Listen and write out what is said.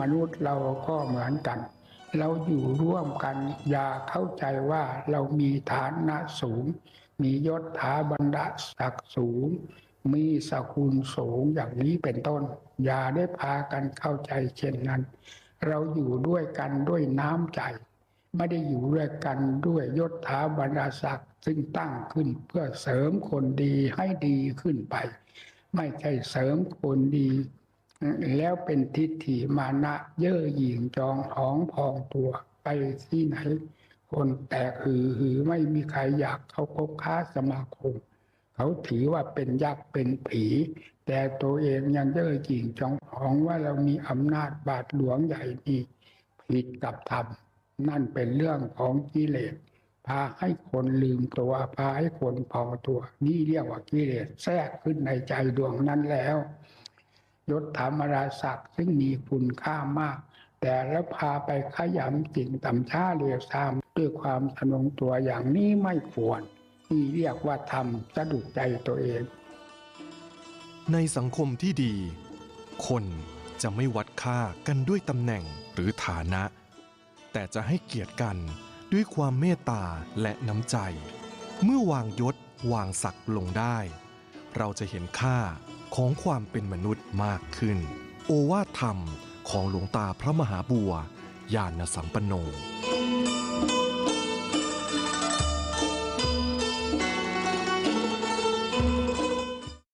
มนุษย์เราก็เหมือนกัน เราอยู่ร่วมกันอย่าเข้าใจว่าเรามีฐานะสูง มียศถาบรรดาศักดิ์สูง มีสกุลสูงอย่างนี้เป็นต้น อย่าได้พากันเข้าใจเช่นนั้น เราอยู่ด้วยกันด้วยน้ำใจ ไม่ได้อยู่ด้วยกันด้วยยศถาบรรดาศักดิ์ซึ่งตั้งขึ้นเพื่อเสริมคนดีให้ดีขึ้นไป ไม่ใช่เสริมคนดี แล้วเป็นทิฏฐิมานะเย่อหยิ่งจองท้องพองตัวไปที่ไหน คนแตกหือหือไม่มีใครอยากเขาคบค้าสมาคม เขาถือว่าเป็นยักษ์เป็นผี แต่ตัวเองยังเย่อหยิ่งจองท้องว่าเรามีอำนาจบาทหลวงใหญ่นี่ผิดกับธรรมนั่นเป็นเรื่องของกิเลสพาให้คนลืมตัวพาให้คนพองตัว นี่เรียกว่ากิเลสแทรกขึ้นในใจดวงนั้นแล้ว ยศถามราศักดิ์ซึ่งมีคุณค่ามาก แต่แล้วพาไปขยำสิ่งต่ำช้าเรียกตามด้วยความทนงตัวอย่างนี้ไม่ควรนี่เรียกว่าทำสะดุดใจตัวเอง ในสังคมที่ดี คนจะไม่วัดค่ากันด้วยตำแหน่งหรือฐานะ แต่จะให้เกียรติกันด้วยความเมตตาและน้ำใจ เมื่อวางยศวางศักดิ์ลงได้ เราจะเห็นค่า ของความเป็นมนุษย์มากขึ้น โอวาทธรรมของหลวงตาพระมหาบัวญาณสัมปันโน